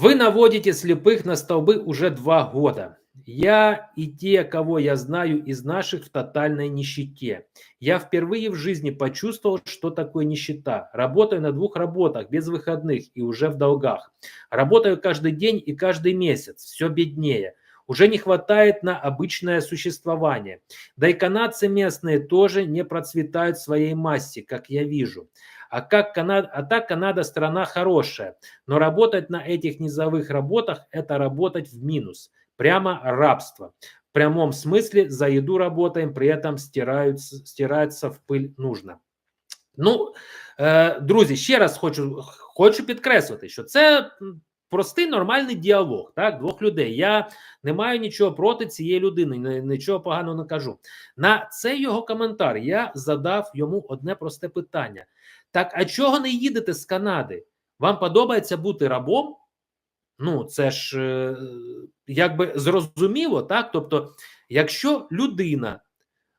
Вы наводите слепых на столбы уже два года. Я и те, кого я знаю из наших в тотальной нищете. Я впервые в жизни почувствовал, что такое нищета. Работаю на двух работах, без выходных и уже в долгах. Работаю каждый день и каждый месяц, все беднее. Уже не хватает на обычное существование. Да и канадцы местные тоже не процветают в своей массе, как я вижу. А, как Канада, а так Канада страна хорошая, но работать на этих низовых работах – это работать в минус. Прямо рабство. В прямом смысле за еду работаем, при этом стираются, стирается в пыль нужно. Ну, е, друзі, ще раз хочу хочу підкреслити, що це простий нормальний діалог так, двох людей. Я не маю нічого проти цієї людини, нічого поганого не кажу. На цей його коментар я задав йому одне просте питання: так, а чого не їдете з Канади? Вам подобається бути рабом? Ну, це ж е, якби зрозуміло, так? Тобто, якщо людина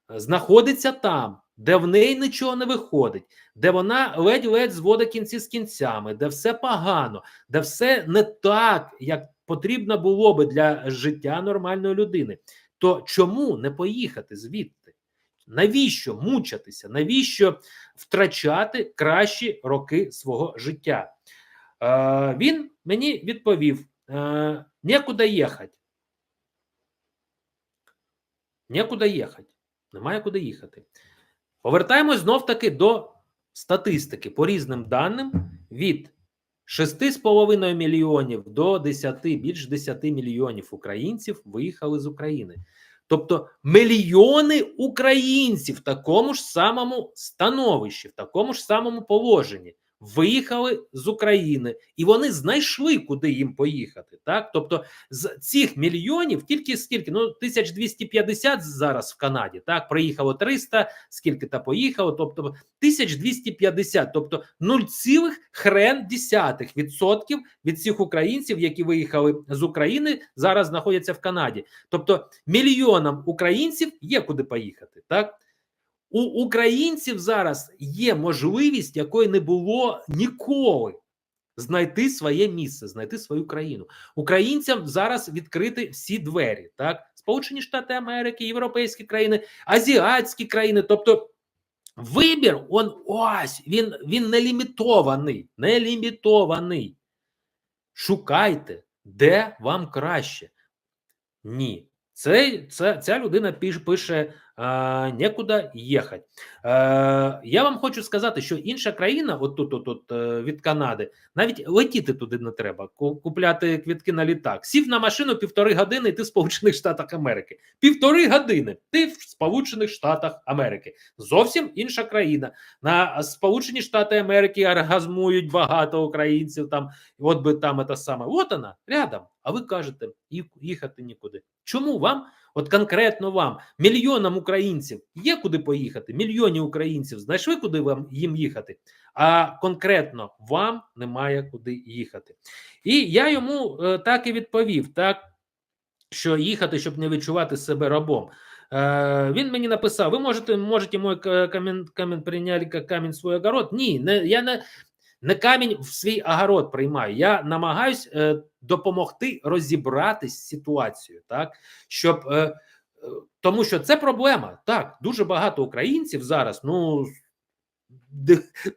знаходиться там, де в неї нічого не виходить, де вона ледь-ледь зводить кінці з кінцями, де все погано, де все не так, як потрібно було би для життя нормальної людини, то чому не поїхати звідти? Навіщо мучатися? Навіщо втрачати кращі роки свого життя? Е, Він мені відповів: е, нікуди їхати. Нікуди їхати. Немає куди їхати. Повертаємось знов таки до статистики по різним даним від 6,5 мільйонів до 10, більш 10 мільйонів українців виїхали з України. Тобто мільйони українців в такому ж самому становищі, в такому ж самому положенні виїхали з України, і вони знайшли, куди їм поїхати. Так, тобто з цих мільйонів тільки скільки ну 1250 зараз в Канаді. Так, приїхало 300, скільки та поїхало, тобто 1250, тобто 0,1 відсотків від всіх українців, які виїхали з України, зараз знаходяться в Канаді. Тобто мільйонам українців є куди поїхати. Так. У українців зараз є можливість, якої не було ніколи. Знайти своє місце, знайти свою країну. Українцям зараз відкрити всі двері, так Сполучені Штати Америки, Європейські країни, азіатські країни. Тобто вибір, он ось він він не лімітований, не лімітований. Шукайте, де вам краще. Ні. Це, це Ця людина пише а, нікуди їхати. А, я вам хочу сказати, що інша країна, от тут, от, от, е, від Канади, навіть летіти туди не треба, купляти квітки на літак. Сів на машину півтори години, і ти в Сполучених Штатах Америки. Півтори години ти в Сполучених Штатах Америки. Зовсім інша країна. На Сполучені Штати Америки оргазмують багато українців. Там, от би там це саме. От вона рядом. А ви кажете, їхати нікуди. Чому вам? От конкретно вам, мільйонам українців є куди поїхати, мільйоні українців знайшли, куди вам їм їхати, а конкретно вам немає куди їхати. І я йому е, так і відповів: так, що їхати, щоб не відчувати себе рабом. Е, Він мені написав: ви можете можете мой камінь камінь прийняти камінь свій огород? Ні, не я не не камінь в свій огород приймаю. Я намагаюсь е, допомогти розібратись з ситуацією, так щоб е, е, тому, що це проблема. Так, дуже багато українців зараз. Ну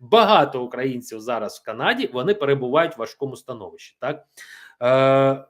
багато українців зараз в Канаді вони перебувають в важкому становищі. Так е,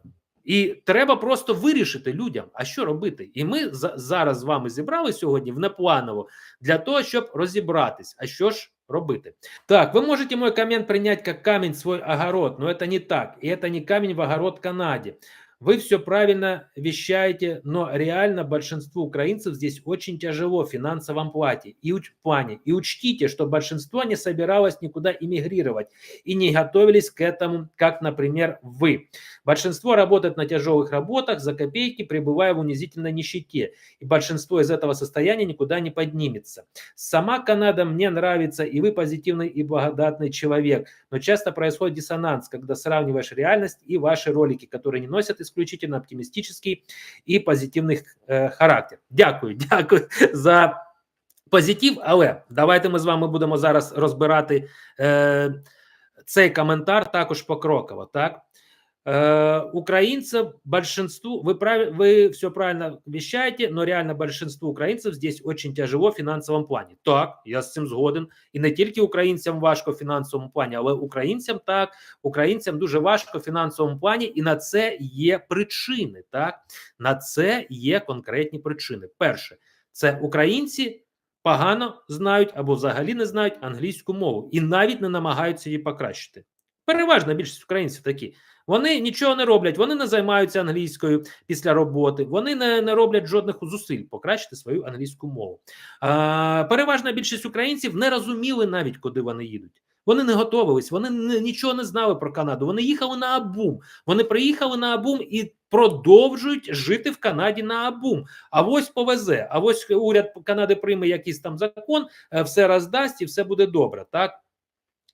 і треба просто вирішити людям, а що робити. І ми зараз з вами зібрали сьогодні внепланово для того, щоб розібратись, а що ж робити. Так, вы можете мой коммент принять как камень в свой огород, но это не так. И это не камень в огород Канаде. Вы все правильно вещаете, но реально большинству украинцев здесь очень тяжело в финансовом плане и, уч, плане. И учтите, что большинство не собиралось никуда эмигрировать и не готовились к этому, как, например, вы. Большинство работает на тяжелых работах за копейки, пребывая в унизительной нищете. И большинство из этого состояния никуда не поднимется. Сама Канада мне нравится, и вы позитивный и благодатный человек. Но часто происходит диссонанс, когда сравниваешь реальность и ваши ролики, которые не носят исключительно оптимістичний і позитивний е, характер. Дякую, дякую за позитив. Але давайте ми з вами будемо зараз розбирати е, цей коментар також покроково. Так Э, украинцев большинству, вы, прав, вы все правильно вещаете, но реально большинству українців здесь очень тяжело в фінансовому плані. Так, я з цим згоден. І не тільки українцям важко в фінансовому плані, але українцям так, українцям дуже важко в фінансовому плані, і на це є причини. Так, на це є конкретні причини. Перше, це українці погано знають або взагалі не знають англійську мову і навіть не намагаються її покращити. Переважна більшість українців такі. Вони нічого не роблять, вони не займаються англійською після роботи, вони не, не роблять жодних зусиль покращити свою англійську мову. А, Переважна більшість українців не розуміли навіть, куди вони їдуть. Вони не готувались, вони не, нічого не знали про Канаду. Вони їхали на Абум. Вони приїхали на Абум і продовжують жити в Канаді на Абум. А ось повезе. А ось уряд Канади прийме якийсь там закон, е, все роздасть і все буде добре. Так.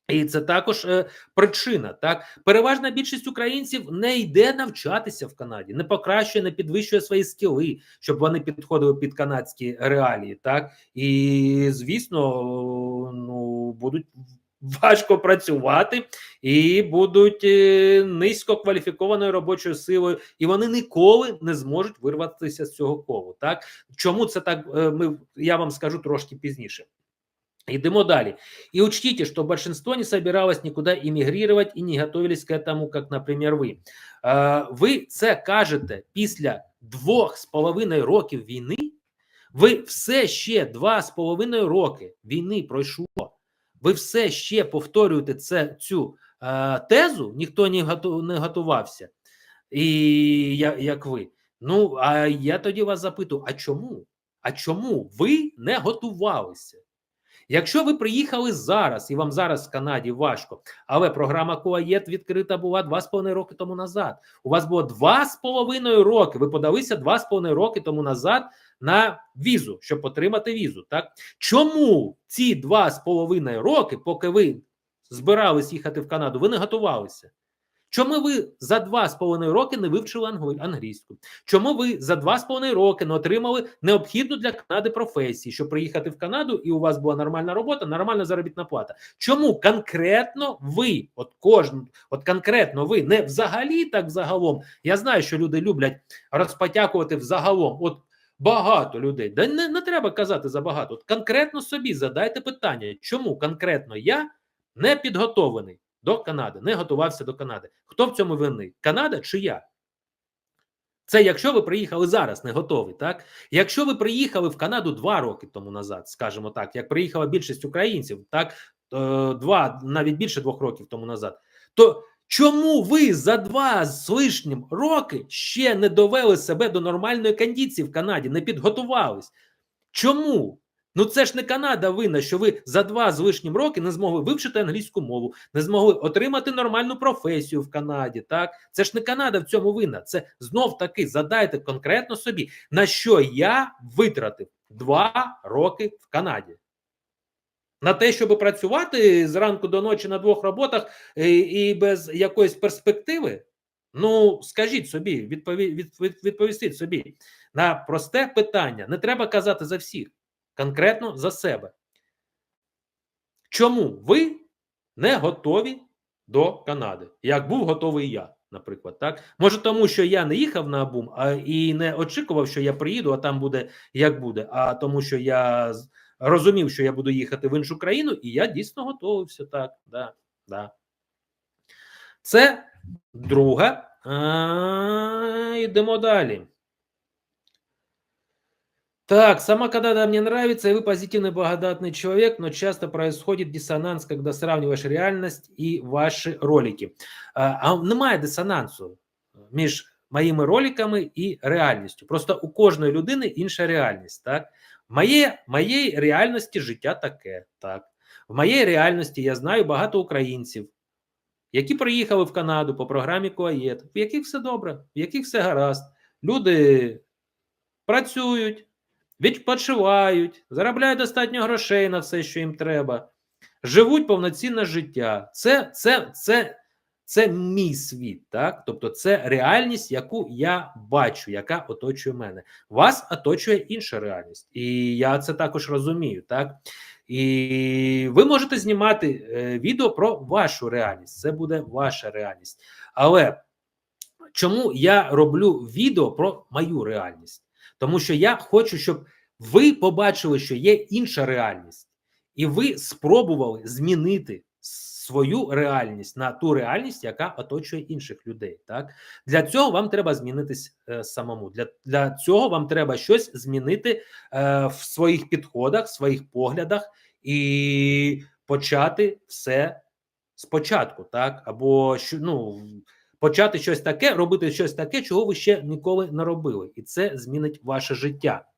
І це також е, причина. Так переважна більшість українців не йде навчатися в Канаді, не покращує, не підвищує свої скіли, щоб вони підходили під канадські реалії. Так і звісно, ну будуть важко працювати і будуть е, низько кваліфікованою робочою силою, і вони ніколи не зможуть вирватися з цього колу. Так чому це так? е, Ми я вам скажу трошки пізніше. Идемо далее. И учтите, что большинство не собиралось никуда эмигрировать и не готовились к этому, как, например, ви. Ви це кажете після двох з половиною років війни. Ви все ще два з половиною роки війни пройшло. Ви все ще повторюєте це, цю е, тезу, ніхто не, готу, не готувався, і я, як ви. Ну, а я тоді вас запитую: а чому? А чому ви не готувалися? Якщо ви приїхали зараз і вам зараз в Канаді важко, але програма Куаєт відкрита була 2,5 роки тому назад. У вас було 2,5 роки. Ви подалися 2,5 роки тому назад на візу, щоб отримати візу. Так чому ці 2,5 роки, поки ви збирались їхати в Канаду, ви не готувалися? Чому ви за два з половиною роки не вивчили англійську? Чому ви за два з половиною роки не отримали необхідну для Канади професії, щоб приїхати в Канаду і у вас була нормальна робота, нормальна заробітна плата? Чому конкретно ви, от кожен, от конкретно ви, не взагалі так взагалом? Я знаю, що люди люблять розпотякувати взагалом. От багато людей, да не, не треба казати за багато. От конкретно собі задайте питання, чому конкретно я не підготовлений? До Канади, не готувався до Канади. Хто в цьому винний? Канада чи я? Це якщо ви приїхали зараз, не готові, так? Якщо ви приїхали в Канаду два роки тому назад, скажімо так, як приїхала більшість українців, так два, навіть більше двох років тому назад, то чому ви за два з лишнім роки ще не довели себе до нормальної кондиції в Канаді, не підготувались? Чому? Ну це ж не Канада винна, що ви за два з лишнім роки не змогли вивчити англійську мову, не змогли отримати нормальну професію в Канаді. Так це ж не Канада в цьому винна. Це знов таки задайте конкретно собі, на що я витратив два роки в Канаді. На те, щоб працювати зранку до ночі на двох роботах і, і без якоїсь перспективи. Ну, скажіть собі, відпові, від, відповістіть собі на просте питання. Не треба казати за всіх конкретно за себе. Чому ви не готові до Канади? Як був готовий я, наприклад, так? Може, тому що я не їхав на Абум а і не очікував, що я приїду, а там буде як буде. А тому, що я розумів, що я буду їхати в іншу країну, і я дійсно готовився. Так, да, да. Це друга. А, Йдемо далі. Так, сама Канада мне нравится, и вы позитивный, благодатный человек, но часто происходит диссонанс, когда сравниваешь реальность і ваші ролики. А немає дисонансу між моїми роликами і реальністю. Просто у кожної людини інша реальність. Так, Моє, моєї реальності життя таке. Так, в моєї реальності я знаю багато українців, які приїхали в Канаду по програмі Коаєт, в яких все добре, в яких все гаразд. Люди працюють відпочивають, заробляють достатньо грошей на все, що їм треба, живуть повноцінне життя. Це це, це, це мій світ, так? Тобто, це реальність, яку я бачу, яка оточує мене. Вас оточує інша реальність. І я це також розумію, так? І ви можете знімати е, відео про вашу реальність. Це буде ваша реальність. Але чому я роблю відео про мою реальність? Тому що я хочу, щоб ви побачили, що є інша реальність, і ви спробували змінити свою реальність на ту реальність, яка оточує інших людей. Так для цього вам треба змінитись е, самому. Для, для цього вам треба щось змінити е, в своїх підходах, в своїх поглядах і почати все спочатку, так або що ну почати щось таке, робити щось таке, чого ви ще ніколи не робили, і це змінить ваше життя.